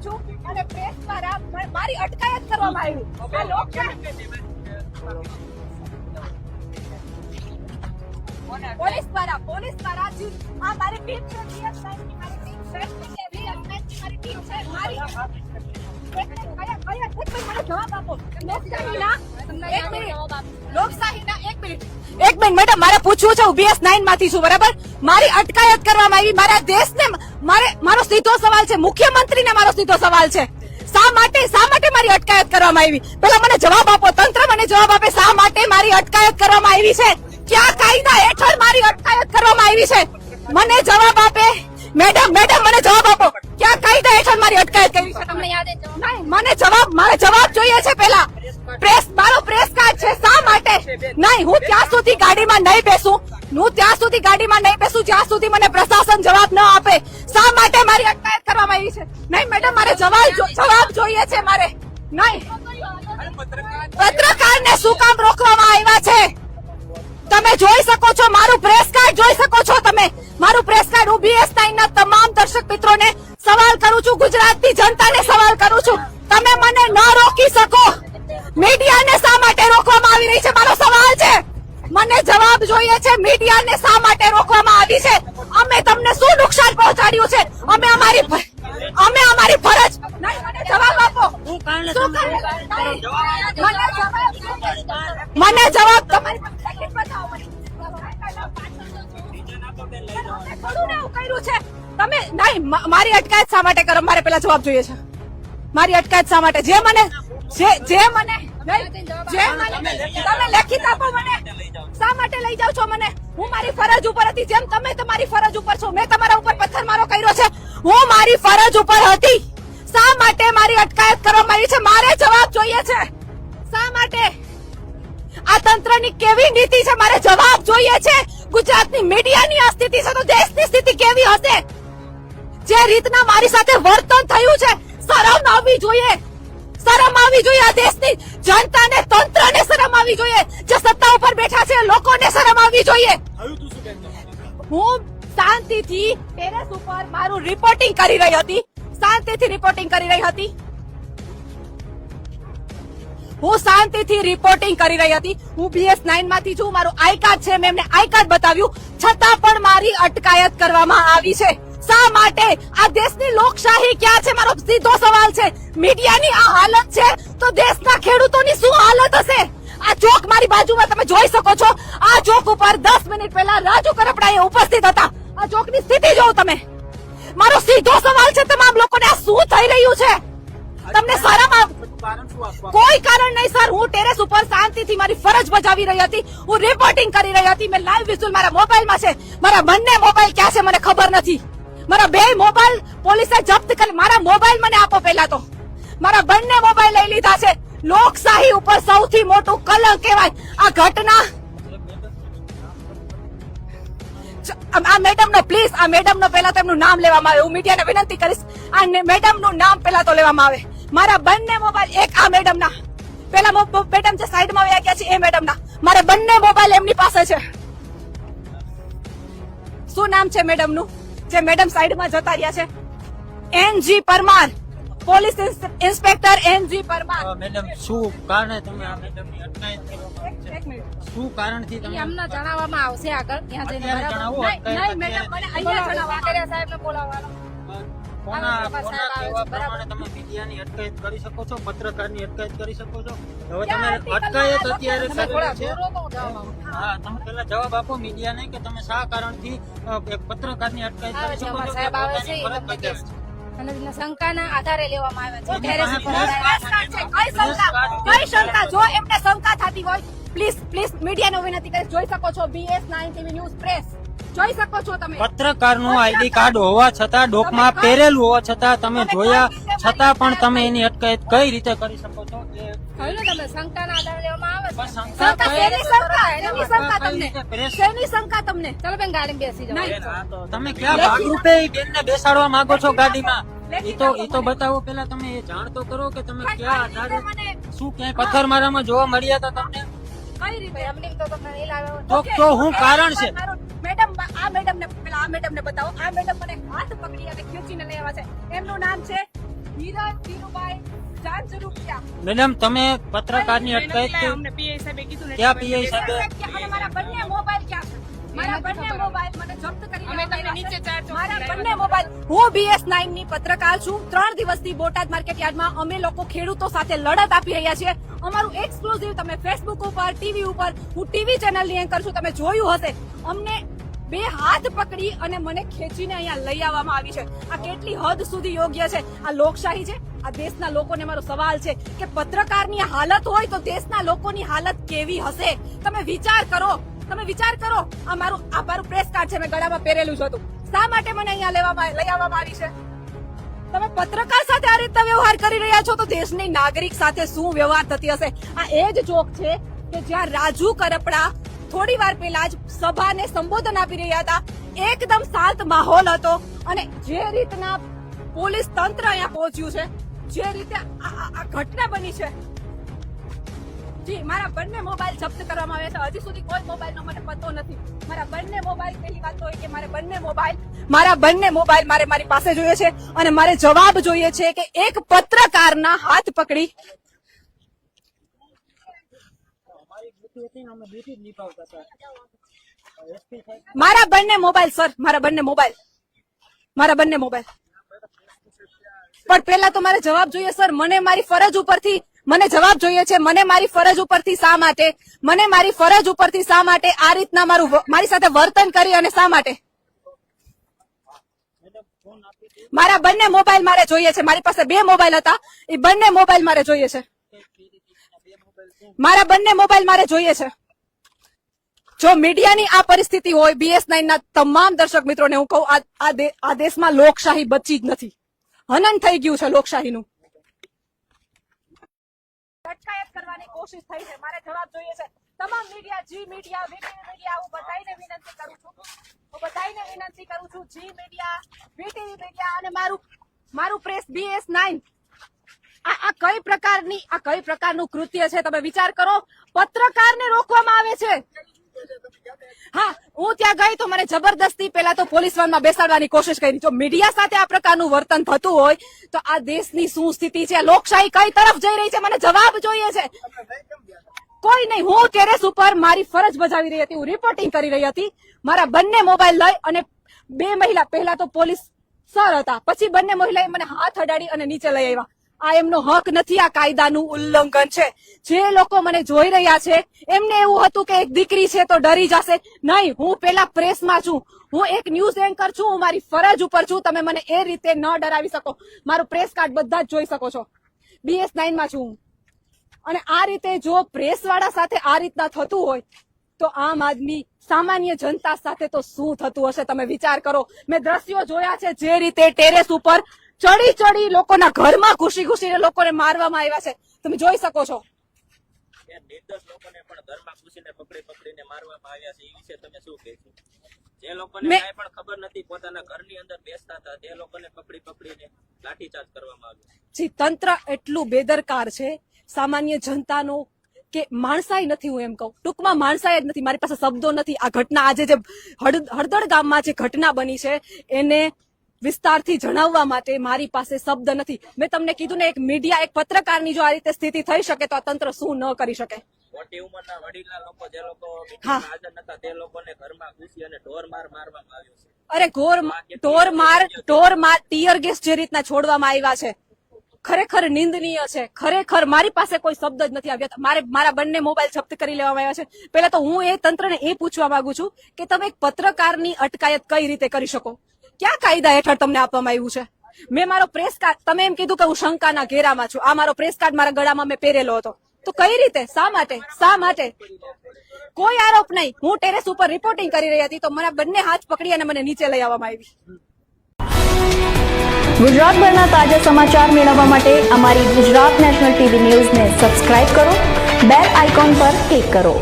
આવી છું અને પ્રેસ દ્વારા મારી અટકાયત કરવામાં આવી. આ લોકશાહી પોલીસ દ્વારા પોલીસ દ્વારા આ મારી ટીમ છે મારી ટીમ છે મારી ટીમ છે, મારી એક મિનિટ મેડમ, મારે પૂછવું છે, હું બીએસ નાઇનમાંથી છું, બરાબર? મારી અટકાયત કરવામાં આવી, મારા દેશને મારે, મારો સીધો સવાલ છે. મુખ્યમંત્રીને મારો સીધો સવાલ છે. શા માટે શા માટે મારી અટકાયત કરવામાં આવી? પેલા મને જવાબ આપો. તંત્ર મને જવાબ આપે શા માટે મારી અટકાયત કરવામાં આવી છે? ક્યાં કાયદા હેઠળ મારી અટકાયત કરવામાં આવી છે? મને જવાબ આપે. મેડમ મેડમ મને જવાબ આપો. ક્યાં કઈ કઈ હેઠળ મારી અટકાયત કરી? છે તમને યાદ નહીં મને જવાબ મારે જવાબ જોઈએ છે પેલા. પ્રેસ મારો પ્રેસ કાર્ડ છે શા માટે? નહીં હું ત્યાં સુધી ગાડીમાં નહીં બેસું. હું ત્યાં સુધી ગાડીમાં નહીં બેસું જ્યાં સુધી મને પ્રશાસન જવાબ ન આપે. શા માટે મારી અટકાયત કરવામાં આવી છે? નહીં મેડમ મારે જવાબ જવાબ જોઈએ છે મારે. નહીં. પત્રકારને શું કામ રોકવામાં આવ્યા છે? તમે જોઈ શકો છો મારું પ્રેસ કાર્ડ જોઈ શકો છો તમે. હું ના તમામ દર્શક મિત્રોને સવાલ કરું છું ગુજરાતની જનતાને સવાલ કરું છું. તમે મને ન રોકી શકો. મીડિયાને શા માટે રોકવામાં આવી રહી છે? મારો સવાલ છે. મને જવાબ જોઈએ છે મીડિયાને શા માટે રોકવામાં આવી છે? અમે તમને શું નુકસાન પહોંચાડ્યું છે? અમે અમારી અમે અમારી ફરજ જવાબ આપો. મને જવાબ મારી અટકાયત શા માટે કરો? મારે પેલા જવાબ જોઈએ છે. મારી અટકાયત શા માટે? જે મને જે જે મને જે મને તમે લેખિત આપો મને. શા માટે લઈ જાવ છો મને? હું મારી ફરજ ઉપર હતી. જેમ તમે તમારી ફરજ ઉપર છો. મેં તમારા ઉપર પથ્થરમારો કર્યો છે. હું મારી ફરજ ઉપર હતી. શા માટે મારી અટકાયત કરવામાં આવી છે? મારે જવાબ જોઈએ છે. શા માટે? આ તંત્રની કેવી નીતિ છે? મારે જવાબ જોઈએ છે. ગુજરાતની મીડિયાની આ સ્થિતિ છે તો દેશની સ્થિતિ કેવી હશે? જે રીતના મારી સાથે વર્તન થયું છે શરમ આવવી જોઈએ. શરમ આવવી જોઈએ આ દેશની જનતાને તંત્રને શરમ આવવી જોઈએ. જે સત્તા ઉપર બેઠા છે લોકોને શરમ આવવી જોઈએ. હું શાંતિથી ટેરેસ ઉપર મારું રિપોર્ટિંગ કરી રહી હતી. શાંતિથી રિપોર્ટિંગ કરી રહી હતી. હું શાંતિથી રિપોર્ટિંગ કરી રહી હતી. હું બીએસ નાઇનમાંથી છું મારું આઈ કાર્ડ છે મેં એમને આઈ કાર્ડ બતાવ્યું. છતાં પણ મારી અટકાયત કરવામાં આવી છે. શા માટે? આ દેશની લોકશાહી ક્યાં છે? મારો સીધો સવાલ છે. મીડિયાની આ હાલત છે તો દેશના ખેડૂતોની શું હાલત હશે? આ ચોક મારી બાજુમાં તમે જોઈ શકો છો. આ ચોક ઉપર દસ મિનિટ પહેલા રાજુ કરપડા એ ઉપસ્થિત હતા. આ ચોકની સ્થિતિ જોવો તમે. મારો સીધો સવાલ છે, તમામ લોકોને આ શું થઈ રહ્યું છે? તમને શરમ કોઈ કારણ નહીં, સર. હું ટેરેસ ઉપર શાંતિથી મારી ફરજ બજાવી રહી હતી. હું રિપોર્ટિંગ કરી રહી હતી. મેં લાઈવ વિઝ્યુઅલ મારા મોબાઈલમાં છે. મારા બંને મોબાઈલ ક્યાં છે મને ખબર નથી. મારા બે મોબાઈલ પોલીસે જપ્ત કરી, મારા મોબાઈલ મને આપો પહેલા તો. મારા બંને મોબાઈલ લઈ લીધા છે. લોકશાહી ઉપર સૌથી મોટું કલંક કહેવાય. આ ઘટના આ મેડમ નો પ્લીઝ આ મેડમ નો પહેલા તો એમનું નામ લેવામાં આવે. હું મીડિયાને વિનંતી કરીશ. આ મેડમનું નામ પહેલા તો લેવામાં આવે. મારા બંને મોબાઈલ, એક આ મેડમ ના પેલા મેડમ જે સાઈડમાં વયા ગયા છે, એ મેડમ ના મારા બંને મોબાઈલ એમની પાસે છે. શું નામ છે મેડમનું જે મેડમ સાઈડમાં જતા રહ્યા છે. NG Parmar police inspector NG Parmar. Madam શું કારણે તમે આ મેડમની અટકાયત કરવામાં આવી છે? એક મિનિટ શું કારણથી તમે અમને જણાવવામાં આવશે આગળ. ત્યાં જઈને જણાવો નહીં, મેડમ, મને અહીંયા જણાવવા સાહેબને બોલાવવાનો. કોના કોના. પ્રમાણે તમે મીડિયાની અટકાયત કરી શકો છો પત્રકારની અટકાયત કરી શકો છો. હવે તમે અટકાયત અત્યારે છે. હું જવાબ આપો તમે જવાબ આપો મીડિયાને કે તમે શા કારણથી એક પત્રકારની અટકાયત કરી શકો છો સાહેબ આવે છે. અને શંકાના આધારે લેવામાં આવે છે. શંકા જો એમને શંકા થતી હોય પ્લીઝ પ્લીઝ મીડિયાને વિનંતી કરીશ. જોઈ શકો છો BS nine TV news press જોઈ શકો છો તમે. પત્રકારનું આઈડી કાર્ડ હોવા છતાં ડોકમાં પહેરેલું હોવા છતાં તમે જોયા છતાં પણ તમે એની અટકાયત કઈ રીતે કરી શકો છો કહ્યું તમે શંકાના આધારે લેવામાં આવે શંકા શંકા શેની શંકા? શેની શંકા તમને? શેની શંકા તમને? ચાલો બેન ગાડીમાં બેસી જાઓ. નહીં. હા, તો તમે ક્યાં ભાગરૂપે ઈ બેનને બેસાડવા માંગો છો ગાડીમાં? ઈ તો ઈ તો બતાવો પેલા તમે એ જાણ તો કરો કે તમે ક્યાં આધારે શું ક્યાંય પથ્થરમારામાં જોવા મળ્યા હતા તમને? કઈ રીતે? તો તમને નહીં લાવ્યો તો હું કારણ છે? આ મેડમ ને પેલા આ મેડમ ને બતાવો. આ મેડમ મને હાથ પકડી અને ખેંચીને લઈ આવ્યા છે. એમનું નામ છે હિરણ ધીરુભાઈ મેડમ તમે પત્રકારની અટકાયત કે- અમને પીઆઈ સાહેબે કીધું ને ક્યાં પીઆઈ સાહેબ મારા બંને મોબાઈલ ક્યાં મારા બંને મોબાઈલ મને જપ્ત કરી અમે તમને નીચે ચાર મારા બંને મોબાઈલ હું બીએસ નાઇનની પત્રકાર છું. ત્રણ દિવસથી બોટાદ માર્કેટ યાર્ડમાં અમે લોકો ખેડૂતો સાથે લડત આપી રહ્યા છીએ. અમારું એક્સક્લુઝિવ તમે ફેસબુક ઉપર ટીવી ઉપર હું ટીવી ચેનલની એન્કર છું. તમે જોયું હશે. અમને બે હાથ પકડી અને મને ખેંચીને અહીંયા લઈ આવવામાં આવી છે. આ કેટલી હદ સુધી યોગ્ય છે? આ લોકશાહી છે? આ દેશના લોકોને મારો સવાલ છે કે પત્રકારની હાલત હોય તો દેશના લોકોની હાલત કેવી હશે? તમે વિચાર કરો. તમે વિચાર કરો. આ મારું આ મારું પ્રેસ કાર્ડ છે. મેં ગળામાં પહેરેલું જ હતું. શા માટે મને અહીંયા લેવામાં લઈ આવવામાં આવી છે? તમે પત્રકાર સાથે આ રીતના વ્યવહાર કરી રહ્યા છો તો દેશની નાગરિક સાથે શું વ્યવહાર થતી હશે? આ એ જ ચોક છે કે જ્યાં રાજુ કરપડા થોડી વાર પહેલા જ સભાને સંબોધન આપી રહ્યા હતા. એકદમ શાંત માહોલ હતો અને જે રીતના પોલીસ તંત્ર અહીંયા પહોંચ્યું છે, જે રીતે આ ઘટના બની છે. જી, મારા બંને મોબાઈલ જપ્ત કરવામાં આવ્યા છે. હજી સુધી કોઈ મોબાઈલનો મને પતો નથી. મારા બંને મોબાઈલ, પહેલી વાત તો હોય કે મારે બંને મોબાઈલ મારા બંને મોબાઈલ મારે મારી પાસે જોઈએ છે અને મારે જવાબ જોઈએ છે કે એક પત્રકારના હાથ પકડી મારા બંને મોબાઈલ, સર, મારા બંને મોબાઈલ. મારા બંને મોબાઈલ. પણ પેલા તો મારે જવાબ જોઈએ, સર. મને મારી ફરજ ઉપરથી, મને જવાબ જોઈએ છે. મને મારી ફરજ ઉપરથી શા માટે? મને મારી ફરજ ઉપરથી શા માટે આ રીતના મારું મારી સાથે વર્તન કરી અને શા માટે? મારા બંને મોબાઈલ મારે જોઈએ છે. મારી પાસે બે મોબાઈલ હતા. એ બંને મોબાઈલ મારે જોઈએ છે. મારા બંને મોબાઈલ મારે જોઈએ છે. જો મીડિયાની આ પરિસ્થિતિ હોય બીએસ ના તમામ દર્શક મિત્રોને હું કહું, આ- દેશમાં લોકશાહી બચી જ નથી. હનન થઈ ગયું છે લોકશાહીનું. કરવાની કોશિશ થઈ છે. મારે જવાબ જોઈએ છે. તમામ media Zee media VTV media, હું બધાને વિનંતી કરું છું. હું બધાને વિનંતી કરું છું જી મીડિયા વીટીવી મીડિયા અને મારું મારું પ્રેસ બીએસ નાઇન આ કઈ પ્રકારની આ કઈ પ્રકારનું કૃત્ય છે? તમે વિચાર કરો. પત્રકારને રોકવામાં આવે છે. હા, હું ત્યાં ગઈ તો મને જબરદસ્તી પેલા તો પોલીસ વાનમાં બેસાડવાની કોશિશ કરી. જો મીડિયા સાથે આ પ્રકારનું વર્તન થતું હોય, તો આ દેશની શું સ્થિતિ છે? લોકશાહી કઈ તરફ જઈ રહી છે? મને જવાબ જોઈએ છે. કોઈ નહીં, હું ટેરેસ ઉપર મારી ફરજ બજાવી રહી હતી. હું રિપોર્ટિંગ કરી રહી હતી. મારા બંને મોબાઈલ લઈ અને બે મહિલા, પહેલા તો પોલીસ સર હતા. પછી બંને મહિલાએ મને હાથ અડાડી અને નીચે લઈ આવ્યા. આ એમનો હક નથી, આ કાયદાનું ઉલ્લંઘન છે. જે લોકો મને જોઈ રહ્યા છે, એમને એવું હતું કે એક દીકરી છે તો ડરી જશે. નહીં, હું પેલા પ્રેસમાં છું. હું એક ન્યૂઝ એન્કર છું, હું મારી ફરજ ઉપર છું. તમે મને એ રીતે ન ડરાવી શકો. મારું પ્રેસ કાર્ડ બધા જ જોઈ શકો છો. બીએસ નાઇનમાં છું હું. અને આ રીતે જો પ્રેસ વાળા સાથે આ રીતના થતું હોય, તો આમ આદમી સામાન્ય જનતા સાથે તો શું થતું હશે? તમે વિચાર કરો. મેં દ્રશ્યો જોયા છે જે રીતે ટેરેસ ઉપર ચડી ચડી લોકોના ઘરમાં ઘૂસી ઘૂસીને લોકોને મારવામાં આવ્યા છે. તમે જોઈ શકો છો. નિર્દોષ લોકોને પણ ઘરમાં ઘૂસીને પકડી પકડીને મારવામાં આવ્યા છે એ વિશે તમે શું કહેશો જે લોકોને કાંઈ પણ ખબર નથી પોતાના ઘરની અંદર બેસતા હતા તે લોકોને પકડી પકડીને લાઠીચાર્જ કરવામાં આવ્યો. જી તંત્ર એટલું બેદરકાર છે સામાન્ય જનતાનો કે માણસાઈ નથી હું એમ કહું. ટૂંકમાં માણસાઈ જ નથી મારી પાસે શબ્દો નથી. આ ઘટના આજે જે હળ- હળદળ ગામમાં જે ઘટના બની છે એને વિસ્તારથી જણાવવા માટે મારી પાસે શબ્દ નથી. મેં તમને કીધું ને એક મીડિયા એક પત્રકારની જો આ રીતે સ્થિતિ થઈ શકે તો આ તંત્ર શું ન કરી શકે? અરે ઘોર ઢોર માર ઢોર માર ટીયર ગેસ જે રીતના છોડવામાં આવ્યા છે ખરેખર નિંદનીય છે. ખરેખર મારી પાસે કોઈ શબ્દ જ નથી આવ્યા. મારે મારા બંને મોબાઈલ જપ્ત કરી લેવામાં આવ્યા છે. પહેલા તો હું એ તંત્રને એ પૂછવા માંગુ છું કે તમે એક પત્રકારની અટકાયત કઈ રીતે કરી શકો? ક્યાં કાયદા હેઠળ તમને આપવામાં આવ્યું છે? મેં મારો પ્રેસ કાર્ડ તમે એમ કીધું કે હું શંકાના ઘેરામાં છું. આ મારો પ્રેસ કાર્ડ મારા ગળામાં મેં પહેરેલો હતો. તો કઈ રીતે? શા માટે? શા માટે? કોઈ આરોપ નહીં. હું ટેરેસ ઉપર રિપોર્ટિંગ કરી રહી હતી, તો મને બંને હાથ પકડી અને મને નીચે લઈ આવવામાં આવી. ગુજરાતભરના તાજા સમાચાર મેળવવા માટે અમારી ગુજરાત નેશનલ ટીવી ન્યૂઝને સબસ્ક્રાઇબ કરો બેલ આઇકોન પર ક્લિક કરો.